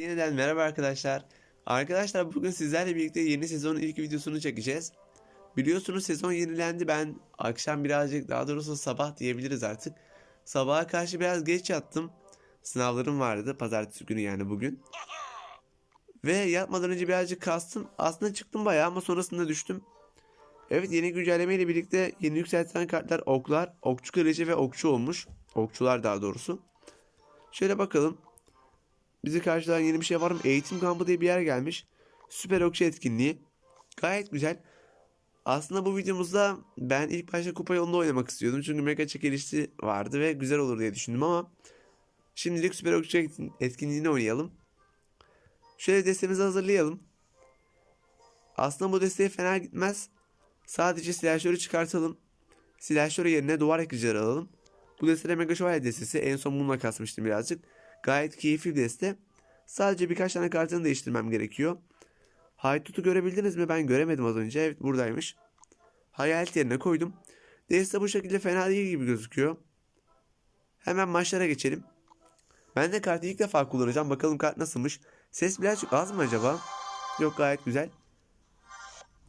Yeniden merhaba arkadaşlar. Arkadaşlar bugün sizlerle birlikte yeni sezonun ilk videosunu çekeceğiz. Biliyorsunuz sezon yenilendi. Ben akşam birazcık daha doğrusu sabah diyebiliriz artık. Sabaha karşı biraz geç yattım. Sınavlarım vardı pazartesi günü yani bugün. Ve yatmadan önce birazcık kastım. Aslında çıktım bayağı ama sonrasında düştüm. Evet yeni güncelleme ile birlikte yeni yükseltilen kartlar oklar, okçu kaleci ve okçu olmuş. Okçular daha doğrusu. Şöyle bakalım. Bizi karşılayan yeni bir şey var mı? Eğitim kampı diye bir yer gelmiş. Süper okçu etkinliği. Gayet güzel. Aslında bu videomuzda ben ilk başta kupa yolunda oynamak istiyordum. Çünkü mega çekilişi vardı ve güzel olur diye düşündüm ama şimdilik süper okçu etkin- etkinliğini oynayalım. Şöyle destemizi hazırlayalım. Aslında bu desteği fena gitmez. Sadece silahşörü çıkartalım. Silahşörü yerine duvar yıkıcıları alalım. Bu destede Mega Şövalye destesi. En son bununla kasmıştım birazcık. Gayet keyifli bir deste. Sadece birkaç tane kartını değiştirmem gerekiyor. Haydut'u görebildiniz mi? Ben göremedim az önce. Evet buradaymış. Hayalet yerine koydum. Deste bu şekilde fena değil gibi gözüküyor. Hemen maçlara geçelim. Ben de kartı ilk defa kullanacağım. Bakalım kart nasılmış. Ses birazcık az mı acaba? Yok gayet güzel.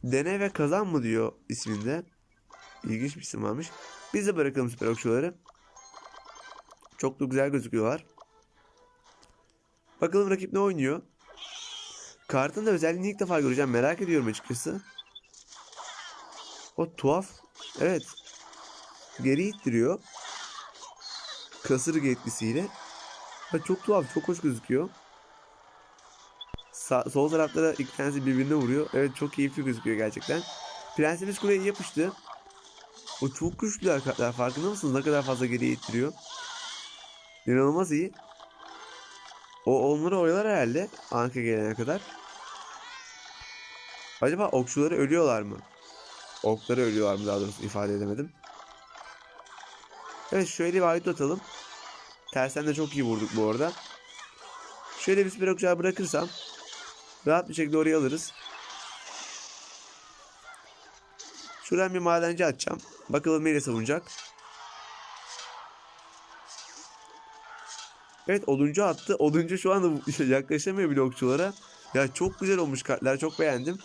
Dene ve kazan mı diyor isminde. İlginç bir isim varmış. Biz de bırakalım süper okçuları. Çok da güzel gözüküyorlar. Bakalım rakip ne oynuyor. Kartın da özelliğini ilk defa göreceğim. Merak ediyorum açıkçası. O tuhaf. Evet. Geri ittiriyor. Kasırga etkisiyle. Ha, çok tuhaf. Çok hoş gözüküyor. Sa- sol taraflara iki tanesi birbirine vuruyor. Evet çok keyifli gözüküyor gerçekten. Prensimiz kuleye yapıştı. O çok güçlü kartlar. Farkında mısınız? Ne kadar fazla geriye ittiriyor. İnanılmaz iyi. O onları oyalar herhalde Anka gelene kadar. Acaba okçuları ölüyorlar mı? Okları ölüyorlar mı daha doğrusu ifade edemedim. Evet şöyle bir ayet atalım. Tersten de çok iyi vurduk bu arada. Şöyle bir süper okçağı bırakırsam rahat bir şekilde oraya alırız. Şuradan bir madenci atacağım. Bakalım neyle savunacak. Evet oduncu attı. Oduncu şu anda yaklaşamıyor bile okçulara. Ya çok güzel olmuş kartlar. Çok beğendim.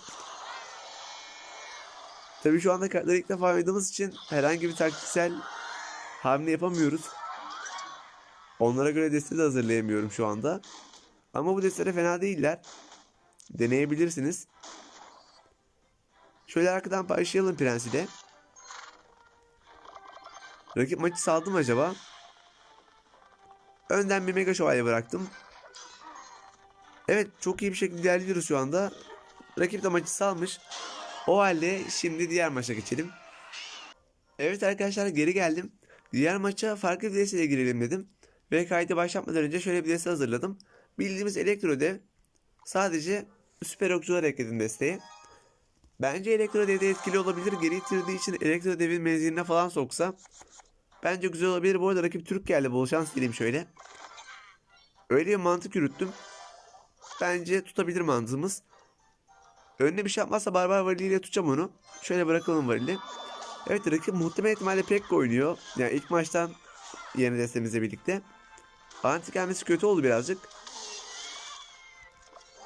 Tabii şu anda kartları ilk defa oynadığımız için herhangi bir taktiksel hamle yapamıyoruz. Onlara göre deste de hazırlayamıyorum şu anda. Ama bu desteler fena değiller. Deneyebilirsiniz. Şöyle arkadan başlayalım Prens ile. Rakip maçı saldı mı acaba? Önden bir mega şövalye bıraktım. Evet çok iyi bir şekilde ilerliyoruz şu anda. Rakip de maçı salmış. O halde şimdi diğer maça geçelim. Evet arkadaşlar geri geldim. Diğer maça farklı bir desteyle girelim dedim. Ve kaydı başlatmadan önce şöyle bir deste hazırladım. Bildiğimiz elektro dev. Sadece süper okçular ekledim desteğe. Bence elektro devde etkili olabilir. Geri itirdiği için elektro devin menziline falan soksa. Bence güzel olabilir. Bu arada rakip Türk geldi. Bol şans dileyim şöyle. Öyle bir mantık yürüttüm. Bence tutabilir mantığımız. Önüne bir şey yapmazsa Barbar Varili ile tutacağım onu. Şöyle bırakalım Varili. Evet rakip muhtemel ihtimalle Pekka oynuyor. Yani ilk maçtan yeni destemizle birlikte. Anti gelmesi kötü oldu birazcık.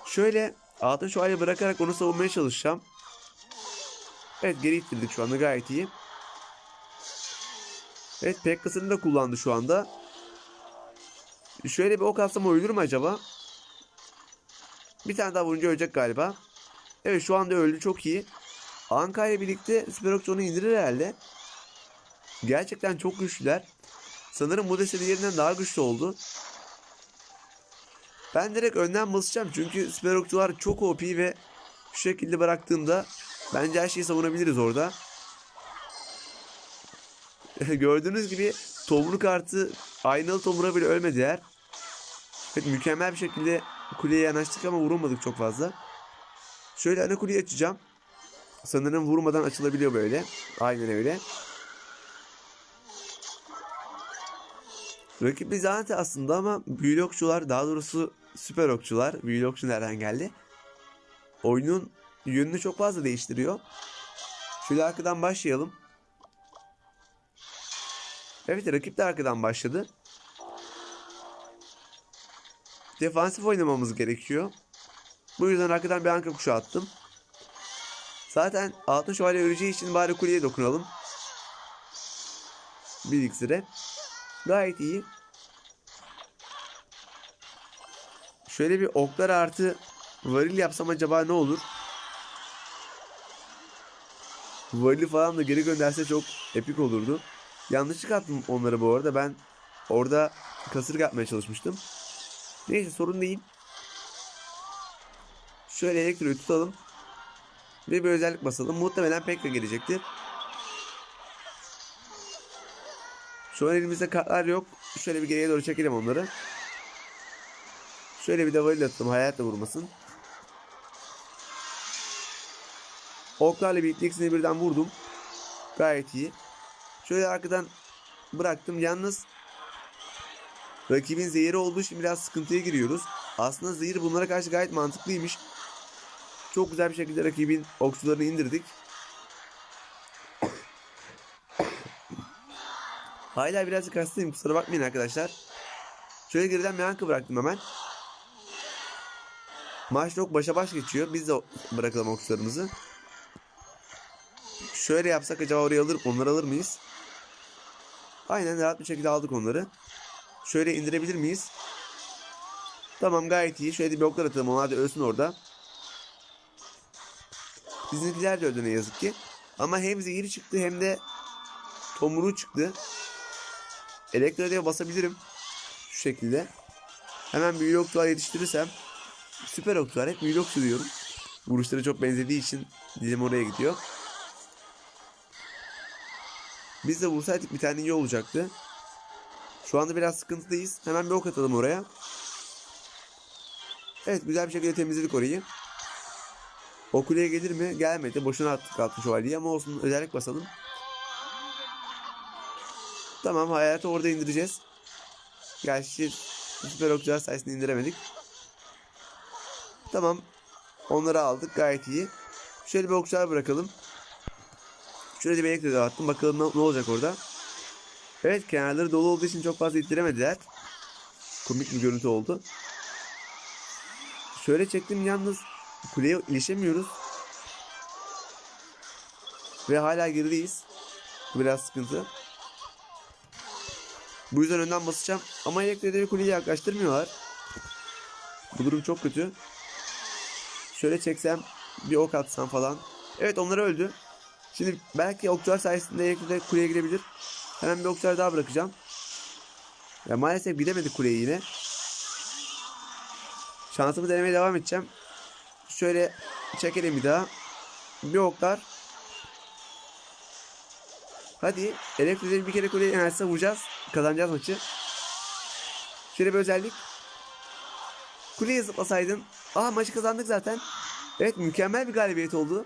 Şöyle altın şövalye bırakarak onu savunmaya çalışacağım. Evet geri ittirdik şu anda gayet iyi. Evet Pekka'sını da kullandı şu anda. Şöyle bir ok atsam ölür mü acaba? Bir tane daha vurunca ölecek galiba. Evet şu anda öldü çok iyi. Anka ile birlikte Süper Okçu indirir herhalde. Gerçekten çok güçlüler. Sanırım bu deste diğerinden daha güçlü oldu. Ben direkt önden basacağım çünkü Süper Okçular çok OP ve şu şekilde bıraktığımda bence her şeyi savunabiliriz orada. Gördüğünüz gibi tomruk artı aynalı tomruğa bile ölmediler. Evet, mükemmel bir şekilde kuleye yanaştık ama vurulmadık çok fazla. Şöyle ana kuleyi açacağım. Sanırım vurmadan açılabiliyor böyle. Aynen öyle. Rakip Bizanti aslında ama büyülü okçular daha doğrusu süper okçular. Büyülü okçu nereden geldi? Oyunun yönünü çok fazla değiştiriyor. Şöyle arkadan başlayalım. Evet rakip de arkadan başladı. defansif oynamamız gerekiyor. Bu yüzden arkadan bir anka kuşu attım. Zaten altın şövalye öleceği için bari kuleye dokunalım. Bir iksire. Gayet iyi. Şöyle bir oklar artı varil yapsam acaba ne olur? Varili falan da geri gönderse çok epik olurdu. Yanlışlık attım onları bu arada. Ben orada kasırga yapmaya çalışmıştım. Neyse sorun değil. Şöyle elektroyu tutalım. Ve bir özellik basalım. Muhtemelen Pekka gelecektir. Şu an elimizde kartlar yok. Şöyle bir geriye doğru çekelim onları. Şöyle bir de varil atalım. Hayatta vurmasın. Oklarla birlikte ikisini birden vurdum. Gayet iyi. Şöyle arkadan bıraktım. Yalnız rakibin zehiri olduğu için biraz sıkıntıya giriyoruz. Aslında zehir bunlara karşı gayet mantıklıymış. Çok güzel bir şekilde rakibin okçularını indirdik. Hala birazcık hastayım kusura bakmayın arkadaşlar. Şöyle geriden bir yankı bıraktım hemen. Maç çok başa baş geçiyor. Biz de bırakalım okçularımızı. Şöyle yapsak acaba oraya alır, onları alır mıyız? Aynen rahat bir şekilde aldık onları. Şöyle indirebilir miyiz? Tamam gayet iyi. Şöyle bir oklar atalım. Onlar da ölsün orada. Bizimkiler de öldü ne yazık ki. Ama hem zehiri çıktı hem de tomruğu çıktı. Elektroya basabilirim. Şu şekilde. Hemen büyülü oktuğu yetiştirirsem. Süper oktuğu hep büyülü oktuğu diyorum. Vuruşları çok benzediği için dilim oraya gidiyor. Biz de vursaydık bir tane iyi olacaktı. Şu anda biraz sıkıntıdayız. Hemen bir ok atalım oraya. Evet güzel bir şekilde temizledik orayı. O kuleye gelir mi? Gelmedi. Boşuna attık altın şövalyeyi ama olsun özellik basalım. Tamam hayatı orada indireceğiz. Gerçi süper okçular sayesinde indiremedik. Tamam. Onları aldık gayet iyi. Şöyle bir okçular bırakalım. Şöyle bir elektriğe attım. Bakalım ne, ne olacak orada. Evet kenarları dolu olduğu için çok fazla ittiremediler. Komik bir görüntü oldu. Şöyle çektim yalnız kuleye ilişemiyoruz. Ve hala gerideyiz. Biraz sıkıntı. Bu yüzden önden basacağım. Ama elektriğe kuleyi yaklaştırmıyorlar. Bu durum çok kötü. Şöyle çeksem bir ok atsam falan. Evet onlar öldü. Şimdi belki okçular sayesinde elektriğe kuleye girebilir. Hemen bir okçular daha bırakacağım. Ya maalesef gidemedik kuleye yine. Şansımı denemeye devam edeceğim. Şöyle çekelim bir daha. Bir oklar. Hadi elektriği bir kere kuleye inerse vuracağız. Kazanacağız maçı. Şöyle bir özellik. Kuleye zıplasaydın. Aha maçı kazandık zaten. Evet mükemmel bir galibiyet oldu.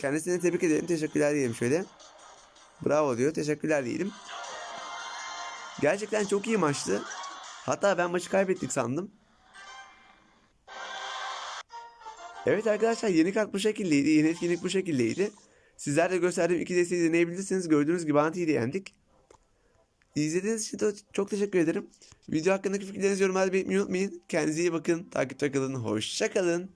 Kendisine tebrik edelim. Teşekkürler diyelim şöyle. Bravo diyor. Teşekkürler diyelim. Gerçekten çok iyi maçtı. Hatta ben maçı kaybettik sandım. Evet arkadaşlar yeni kart bu şekildeydi. Yeni etkinlik bu şekildeydi. Sizler de gösterdiğim iki desteği deneyebilirsiniz. Gördüğünüz gibi Anti'yi yendik. İzlediğiniz için çok teşekkür ederim. Video hakkındaki fikirlerinizi yorumlarda belirtmeyi unutmayın. Kendinize iyi bakın. Takipte kalın. Hoşça kalın.